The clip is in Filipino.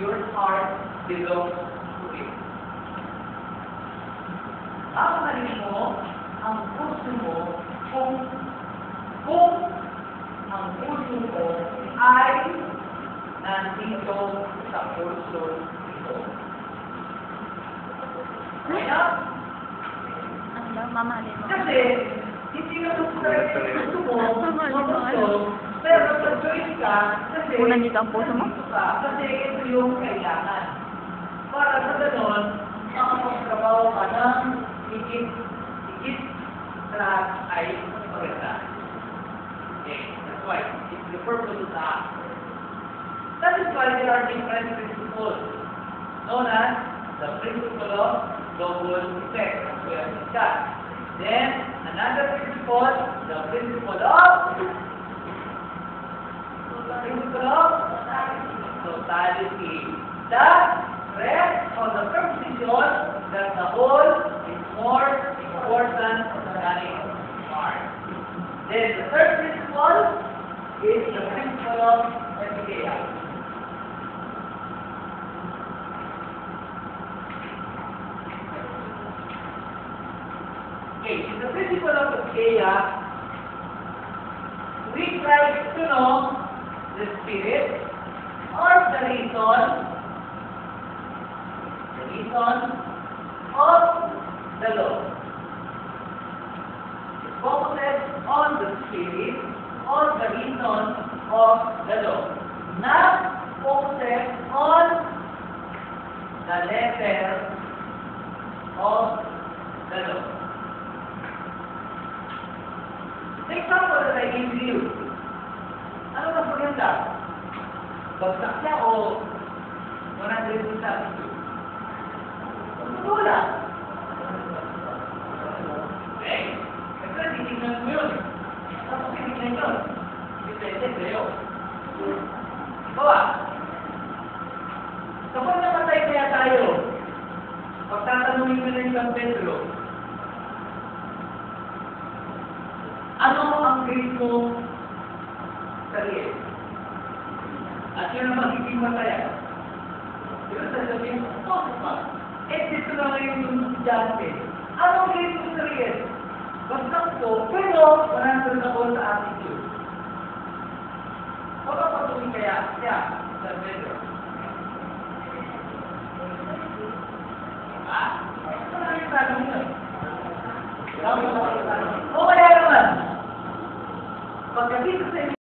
your heart belongs to Him. Mali mo, ang puso mo, kung, kung ang puso mo ay nandito sa puso ito. Ano mo. Kasi, hindi na gusto talaga gusto mo, gusto, pero sa choice ka, kasi, Unan dito ang puso mo? ka, kasi ito yung kailangan. Para sa ganon, makapagtrabaho ka ng higit, higit na ay maganda. Okay, that's why, it's the purpose of the act. That is why there are different principles known as the principle of double effect, as we have discussed. Then, another principle, the principle of the principle of totality. The rest or the proposition that the whole is more important than its part. Then the third principle is the principle of efficacy. Okay, in the principle of Achaia, we try to know the spirit or the reason, the reason of the law. It focuses on the spirit or the reason of the law. Not focuses on the letter of the law. The that I gave to you, ano ba po yun lang? Bagsak siya o 100 substitute? Totoo lang. Okay? Kasi titignan mo yun. Tapos titignan yun. Depende sa'yo. Ikaw ah. Kapag namatay kaya tayo, pagtatanungin mo na San Pedro, ano ang grade mo sa liit? At yun ang magiging masaya. Yun sasabihin mo, oh, pa. Eh, dito na ngayon yung estudyante. Anong mo sa liit? Basta ko, pero manandun ako sa